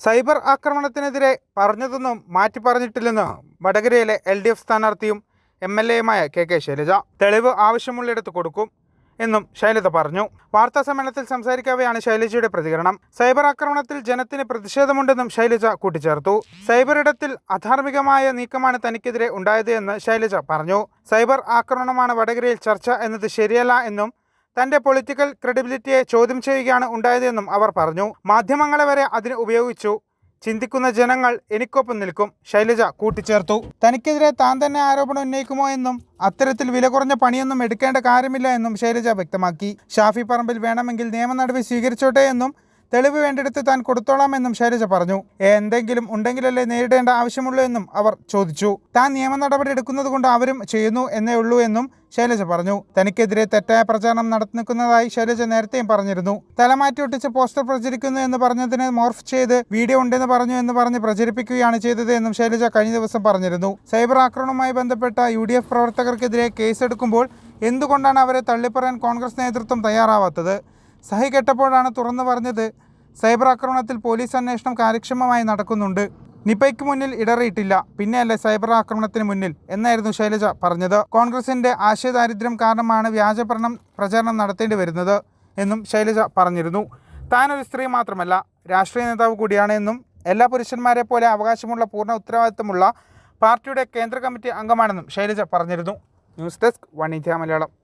Cyber ആക്രമണത്തിനെതിരെ പറഞ്ഞതൊന്നും മാറ്റി പറഞ്ഞിട്ടില്ലെന്ന് വടകരയിലെ എൽ ഡി എഫ് സ്ഥാനാർത്ഥിയും എം എൽ എയുമായ കെ കെ ശൈലജ തെളിവ് ആവശ്യമുള്ളിടത്ത് കൊടുക്കും എന്നും ശൈലജ പറഞ്ഞു. വാർത്താ സമ്മേളനത്തിൽ സംസാരിക്കവെയാണ് ശൈലജയുടെ പ്രതികരണം. സൈബർ ആക്രമണത്തിൽ ജനത്തിന് പ്രതിഷേധമുണ്ടെന്നും ശൈലജ കൂട്ടിച്ചേർത്തു. സൈബർ ഇടത്തിൽ അധാർമികമായ നീക്കമാണ് തനിക്കെതിരെ ഉണ്ടായത് എന്ന് ശൈലജ പറഞ്ഞു. സൈബർ ആക്രമണമാണ് വടകരയിൽ ചർച്ച എന്നത് ശരിയല്ല എന്നും തന്റെ പൊളിറ്റിക്കൽ ക്രെഡിബിലിറ്റിയെ ചോദ്യം ചെയ്യുകയാണ് ഉണ്ടായതെന്നും അവർ പറഞ്ഞു. മാധ്യമങ്ങളെ വരെ അതിന് ഉപയോഗിച്ചു. ചിന്തിക്കുന്ന ജനങ്ങൾ എനിക്കൊപ്പം നിൽക്കും. ശൈലജ കൂട്ടിച്ചേർത്തു. തനിക്കെതിരെ താൻ തന്നെ ആരോപണം ഉന്നയിക്കുമോ എന്നും അത്തരത്തിൽ വില കുറഞ്ഞ പണിയൊന്നും എടുക്കേണ്ട കാര്യമില്ല എന്നും ശൈലജ വ്യക്തമാക്കി. ഷാഫി പറമ്പിൽ വേണമെങ്കിൽ നിയമ നടപടി സ്വീകരിച്ചോട്ടെ എന്നും തെളിവ് വേണ്ടെടുത്ത് താൻ കൊടുത്തോളാമെന്നും ശൈലജ പറഞ്ഞു. എന്തെങ്കിലും ഉണ്ടെങ്കിലല്ലേ നേരിടേണ്ട ആവശ്യമുള്ളൂ എന്നും അവർ ചോദിച്ചു. താൻ നിയമ നടപടി എടുക്കുന്നത് കൊണ്ട് അവരും ചെയ്യുന്നു എന്നേ ഉള്ളൂ എന്നും ശൈലജ പറഞ്ഞു. തനിക്കെതിരെ തെറ്റായ പ്രചാരണം നടത്തുന്നതായി ശൈലജ നേരത്തെയും പറഞ്ഞിരുന്നു. തലമാറ്റി ഒട്ടിച്ച് പോസ്റ്റർ പ്രചരിക്കുന്നു എന്ന് പറഞ്ഞതിന് മോർഫ് ചെയ്ത് വീഡിയോ ഉണ്ടെന്ന് പറഞ്ഞു എന്ന് പറഞ്ഞ് പ്രചരിപ്പിക്കുകയാണ് ചെയ്തത് എന്നും ശൈലജ കഴിഞ്ഞ ദിവസം പറഞ്ഞിരുന്നു. സൈബർ ആക്രമണവുമായി ബന്ധപ്പെട്ട യു ഡി എഫ് പ്രവർത്തകർക്കെതിരെ കേസെടുക്കുമ്പോൾ എന്തുകൊണ്ടാണ് അവരെ തള്ളിപ്പറയാൻ കോൺഗ്രസ് നേതൃത്വം തയ്യാറാവാത്തത്? സഹി കെട്ടപ്പോഴാണ് തുറന്നു പറഞ്ഞത് സൈബർ ആക്രമണത്തിൽ പോലീസ് അന്വേഷണം കാര്യക്ഷമമായി നടക്കുന്നുണ്ട്. നിപയ്ക്ക് മുന്നിൽ ഇടറിയിട്ടില്ല. പിന്നെയല്ലേ സൈബർ ആക്രമണത്തിന് മുന്നിൽ എന്നായിരുന്നു ശൈലജ പറഞ്ഞത്. കോൺഗ്രസിന്റെ ആശയദാരിദ്ര്യം കാരണമാണ് വ്യാജപ്രണം പ്രചാരണം നടത്തേണ്ടി വരുന്നത് എന്നും ശൈലജ പറഞ്ഞിരുന്നു. താനൊരു സ്ത്രീ മാത്രമല്ല രാഷ്ട്രീയ നേതാവ് കൂടിയാണ് എന്നും എല്ലാ പുരുഷന്മാരെ പോലെ അവകാശമുള്ള പൂർണ ഉത്തരവാദിത്തമുള്ള പാർട്ടിയുടെ കേന്ദ്ര കമ്മിറ്റി അംഗമാണെന്നും ശൈലജ പറഞ്ഞിരുന്നു. News desk one India Malayalam.